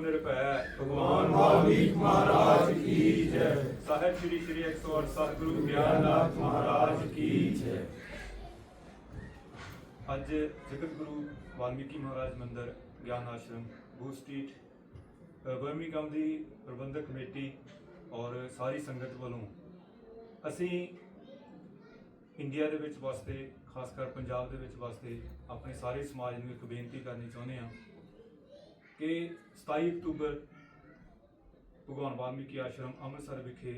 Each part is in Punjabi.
ਨਿਰਭੈ ਭਗਵਾਨ। ਵਾਲਮੀਕ ਮਹਾਰਾਜ ਕੀ ਜੈ। ਸਾਹਿਬ ਸ੍ਰੀ ਸ੍ਰੀ 108 ਸਤਿਗੁਰੂ ਗਿਆਨਨਾਥ ਮਹਾਰਾਜ ਕੀ ਜੈ। ਅੱਜ ਜਗਤ ਗੁਰੂ ਵਾਲਮੀਕੀ ਮਹਾਰਾਜ ਮੰਦਿਰ Gian Ashram booth street uh, Birmingham ਦੀ ਪ੍ਰਬੰਧਕ ਕਮੇਟੀ ਔਰ ਸਾਰੀ ਸੰਗਤ ਵੱਲੋਂ ਅਸੀਂ ਇੰਡੀਆ ਦੇ ਵਿੱਚ ਵਸਦੇ ਖਾਸ ਕਰ ਪੰਜਾਬ ਦੇ ਵਿੱਚ ਵਸਦੇ ਆਪਣੇ ਸਾਰੇ ਸਮਾਜ ਨੂੰ ਇੱਕ ਬੇਨਤੀ ਕਰਨੀ ਚਾਹੁੰਦੇ ਹਾਂ ਕਿ 27 ਅਕਤੂਬਰ ਭਗਵਾਨ ਵਾਲਮੀਕੀ ਆਸ਼ਰਮ ਅੰਮ੍ਰਿਤਸਰ ਵਿਖੇ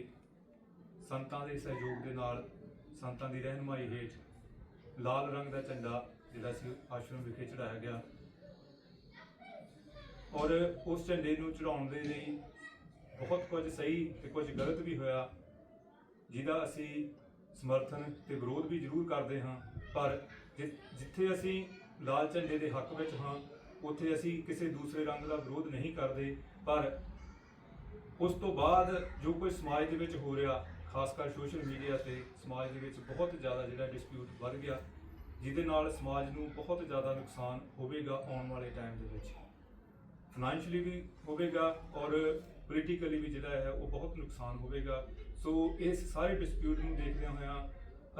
ਸੰਤਾਂ ਦੇ ਸਹਿਯੋਗ ਦੇ ਨਾਲ ਸੰਤਾਂ ਦੀ ਰਹਿਨੁਮਾਈ ਹੇਠ ਲਾਲ ਰੰਗ ਦਾ ਝੰਡਾ ਜਿਹੜਾ ਸੀ, ਆਸ਼ਰਮ ਵਿਖੇ ਚੜਾਇਆ ਗਿਆ। ਔਰ ਉਸ ਝੰਡੇ ਨੂੰ ਚੜਾਉਣ ਦੇ ਲਈ ਬਹੁਤ ਕੁਝ ਸਹੀ ਤੇ ਕੁਝ ਗਲਤ ਵੀ ਹੋਇਆ, ਜਿਹਦਾ ਅਸੀਂ ਸਮਰਥਨ ਤੇ ਵਿਰੋਧ ਵੀ ਜ਼ਰੂਰ ਕਰਦੇ ਹਾਂ। ਪਰ ਜਿੱਥੇ ਅਸੀਂ ਲਾਲ ਝੰਡੇ ਦੇ ਹੱਕ ਵਿੱਚ ਹਾਂ ਉੱਥੇ ਅਸੀਂ ਕਿਸੇ ਦੂਸਰੇ ਰੰਗ ਦਾ ਵਿਰੋਧ ਨਹੀਂ ਕਰਦੇ, ਪਰ ਉਸ ਤੋਂ ਬਾਅਦ ਜੋ ਕੋਈ ਸਮਾਜ ਦੇ ਵਿੱਚ ਹੋ ਰਿਹਾ, ਖਾਸ ਕਰ ਸੋਸ਼ਲ ਮੀਡੀਆ ਤੇ ਸਮਾਜ ਦੇ ਵਿੱਚ ਬਹੁਤ ਜ਼ਿਆਦਾ ਜਿਹੜਾ ਡਿਸਪਿਊਟ ਵੱਧ ਗਿਆ, ਜਿਹਦੇ ਨਾਲ ਸਮਾਜ ਨੂੰ ਬਹੁਤ ਜ਼ਿਆਦਾ ਨੁਕਸਾਨ ਹੋਵੇਗਾ ਆਉਣ ਵਾਲੇ ਟਾਈਮ ਦੇ ਵਿੱਚ। ਫਾਈਨੈਂਸ਼ਲੀ ਵੀ ਹੋਵੇਗਾ ਔਰ ਪੋਲੀਟੀਕਲੀ ਵੀ ਜਿਹੜਾ ਹੈ ਉਹ ਬਹੁਤ ਨੁਕਸਾਨ ਹੋਵੇਗਾ। ਸੋ ਇਸ ਸਾਰੇ ਡਿਸਪਿਊਟ ਨੂੰ ਦੇਖਦਿਆਂ ਹੋਇਆਂ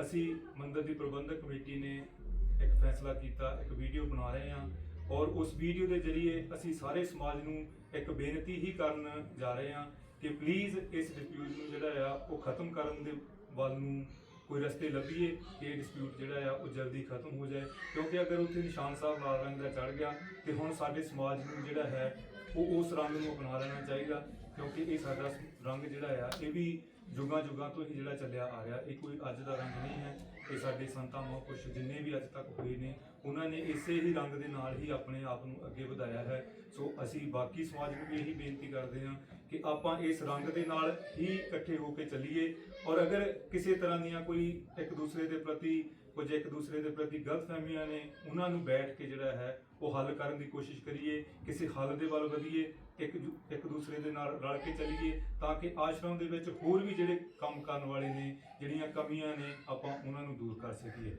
ਅਸੀਂ ਮੰਦਰ ਦੀ ਪ੍ਰਬੰਧਕ ਕਮੇਟੀ ਨੇ ਇੱਕ ਫੈਸਲਾ ਕੀਤਾ, ਇੱਕ ਵੀਡੀਓ ਬਣਾ ਰਹੇ ਹਾਂ। ਔਰ ਉਸ ਵੀਡੀਓ ਦੇ ਜ਼ਰੀਏ ਅਸੀਂ ਸਾਰੇ ਸਮਾਜ ਨੂੰ ਇੱਕ ਬੇਨਤੀ ਹੀ ਕਰਨ ਜਾ ਰਹੇ ਹਾਂ ਕਿ ਪਲੀਜ਼ ਇਸ ਡਿਸਪਿਊਟ ਨੂੰ ਜਿਹੜਾ ਆ, ਉਹ ਖਤਮ ਕਰਨ ਦੇ ਵੱਲ ਨੂੰ ਕੋਈ ਰਸਤੇ ਲੱਭੀਏ ਕਿ ਇਹ ਡਿਸਪਿਊਟ ਜਿਹੜਾ ਆ, ਉਹ ਜਲਦੀ ਖਤਮ ਹੋ ਜਾਏ। ਕਿਉਂਕਿ ਅਗਰ ਉੱਥੇ ਨਿਸ਼ਾਨ ਸਾਹਿਬ ਲਾਲ ਰੰਗ ਦਾ ਚੜ ਗਿਆ ਤੇ ਹੁਣ ਸਾਡੇ ਸਮਾਜ ਨੂੰ ਜਿਹੜਾ ਹੈ, ਉਹ ਉਸ ਰੰਗ ਨੂੰ ਅਪਣਾ ਲੈਣਾ ਚਾਹੀਦਾ। ਕਿਉਂਕਿ ਇਹ ਸਾਡਾ ਰੰਗ ਜਿਹੜਾ ਆ, ਇਹ ਵੀ ਜੁਗਾਂ ਜੁਗਾਂ ਤੋਂ ਹੀ ਜਿਹੜਾ ਚੱਲਿਆ ਆ ਰਿਹਾ। ਇਹ ਕੋਈ ਅੱਜ ਦਾ ਰੰਗ ਨਹੀਂ ਹੈ। ਇਹ ਸਾਡੇ ਸੰਤਾਂ ਮਹਾਂਪੁਰਸ਼ ਜਿੰਨੇ ਵੀ ਅੱਜ ਤੱਕ ਹੋਏ ਨੇ ਉਹਨਾਂ ਨੇ ਇਸੇ ਹੀ ਰੰਗ ਦੇ ਨਾਲ ਹੀ ਆਪਣੇ ਆਪ ਨੂੰ ਅੱਗੇ ਵਧਾਇਆ ਹੈ। ਸੋ ਅਸੀਂ ਬਾਕੀ ਸਮਾਜ ਨੂੰ ਵੀ ਇਹੀ ਬੇਨਤੀ ਕਰਦੇ ਹਾਂ ਕਿ ਆਪਾਂ ਇਸ ਰੰਗ ਦੇ ਨਾਲ ਹੀ ਇਕੱਠੇ ਹੋ ਕੇ ਚੱਲੀਏ। ਔਰ ਅਗਰ ਕਿਸੇ ਤਰ੍ਹਾਂ ਦੀਆਂ ਕੋਈ ਇੱਕ ਦੂਸਰੇ ਦੇ ਪ੍ਰਤੀ, ਕੁਝ ਇੱਕ ਦੂਸਰੇ ਦੇ ਪ੍ਰਤੀ ਗਲਤਫਹਿਮੀਆਂ ਨੇ, ਉਹਨਾਂ ਨੂੰ ਬੈਠ ਕੇ ਜਿਹੜਾ ਹੈ ਉਹ ਹੱਲ ਕਰਨ ਦੀ ਕੋਸ਼ਿਸ਼ ਕਰੀਏ, ਕਿਸੇ ਹੱਲ ਦੇ ਵੱਲ ਵਧੀਏ, ਇੱਕ ਦੂ- ਇੱਕ ਦੂਸਰੇ ਦੇ ਨਾਲ ਰਲ ਕੇ ਚੱਲੀਏ, ਤਾਂ ਕਿ ਆਸ਼ਰਮ ਦੇ ਵਿੱਚ ਹੋਰ ਵੀ ਜਿਹੜੇ ਕੰਮ ਕਰਨ ਵਾਲੇ ਨੇ, ਜਿਹੜੀਆਂ ਕਮੀਆਂ ਨੇ, ਆਪਾਂ ਉਹਨਾਂ ਨੂੰ ਦੂਰ ਕਰ ਸਕੀਏ।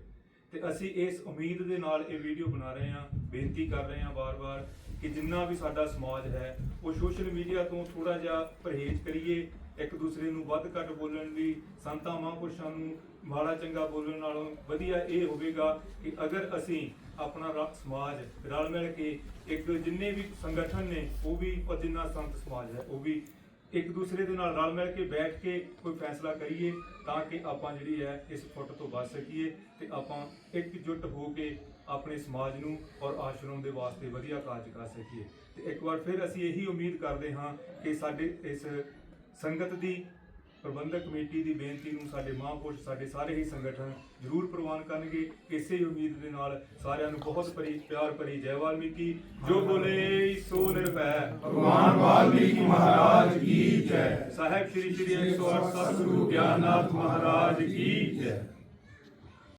ਤੇ ਅਸੀਂ ਇਸ ਉਮੀਦ ਦੇ ਨਾਲ ਇਹ ਵੀਡੀਓ ਬਣਾ ਰਹੇ ਹਾਂ, ਬੇਨਤੀ ਕਰ ਰਹੇ ਹਾਂ ਵਾਰ-ਵਾਰ ਕਿ ਜਿੰਨਾ ਵੀ ਸਾਡਾ ਸਮਾਜ ਹੈ, ਉਹ ਸੋਸ਼ਲ ਮੀਡੀਆ ਤੋਂ ਥੋੜਾ ਜਿਹਾ ਪਰਹੇਜ਼ ਕਰੀਏ, ਇੱਕ ਦੂਸਰੇ ਨੂੰ ਵੱਧ ਘੱਟ ਬੋਲਣ ਦੀ ਸੰਤਾਂ, ਮਹਾਂਪੁਰਸ਼ਾਂ ਨੂੰ ਮਾੜਾ ਚੰਗਾ ਬੋਲਣ ਨਾਲੋਂ ਵਧੀਆ ਇਹ ਹੋਵੇਗਾ ਕਿ ਅਗਰ ਅਸੀਂ ਆਪਣਾ ਰ- ਸਮਾਜ ਰਲ ਮਿਲ ਕੇ ਇੱਕ ਜਿੰਨੇ ਵੀ ਸੰਗਠਨ ਨੇ, ਉਹ ਵੀ ਔਰ ਜਿੰਨਾ ਸੰਤ ਸਮਾਜ ਹੈ, ਉਹ ਵੀ ਇੱਕ ਦੂਸਰੇ ਦੇ ਨਾਲ ਰਲ ਮਿਲ ਕੇ ਬੈਠ ਕੇ ਕੋਈ ਫੈਸਲਾ ਕਰੀਏ ਤਾਂ ਕਿ ਆਪਾਂ ਜਿਹੜੀ ਹੈ ਇਸ ਫੁੱਟ ਤੋਂ ਬਚ ਸਕੀਏ ਤੇ ਆਪਾਂ ਇਕਜੁੱਟ ਹੋ ਕੇ ਆਪਣੇ ਸਮਾਜ ਨੂੰ ਔਰ ਆਸ਼ਰਮ ਦੇ ਵਾਸਤੇ ਵਧੀਆ ਕਾਰਜ ਕਰ ਸਕੀਏ। ਤੇ ਇੱਕ ਵਾਰ ਫਿਰ ਅਸੀਂ ਇਹੀ ਉਮੀਦ ਕਰਦੇ ਹਾਂ ਕਿ ਸਾਡੇ ਇਸ ਸੰਗਤ ਦੀ ਪ੍ਰਬੰਧਕ ਕਮੇਟੀ ਦੀ ਬੇਨਤੀ ਨੂੰ ਸਾਡੇ ਮਹਾਂਪੁਰਸ਼ ਸਾਡੇ ਸਾਰੇ ਹੀ ਸੰਗਠਨ ਜ਼ਰੂਰ ਪ੍ਰਵਾਨ ਕਰਨਗੇ। ਇਸੇ ਹੀ ਉਮੀਦ ਦੇ ਨਾਲ ਸਾਰਿਆਂ ਨੂੰ ਬਹੁਤ ਭਰੀ ਪਿਆਰ ਭਰੀ ਜੈ ਵਾਲਮੀਕੀ। ਜੋ ਬੋਲੇ ਸੋ ਨਿਰਭੈ। ਭਗਵਾਨ ਵਾਲਮੀਕ ਮਹਾਰਾਜ ਕੀ ਜੈ। ਸਾਹਿਬ ਸ੍ਰੀ ਸ੍ਰੀ 108 ਸਤਿਗੁਰੂ ਗਿਆਨਨਾਥ ਮਹਾਰਾਜ ਕੀ ਜੈ।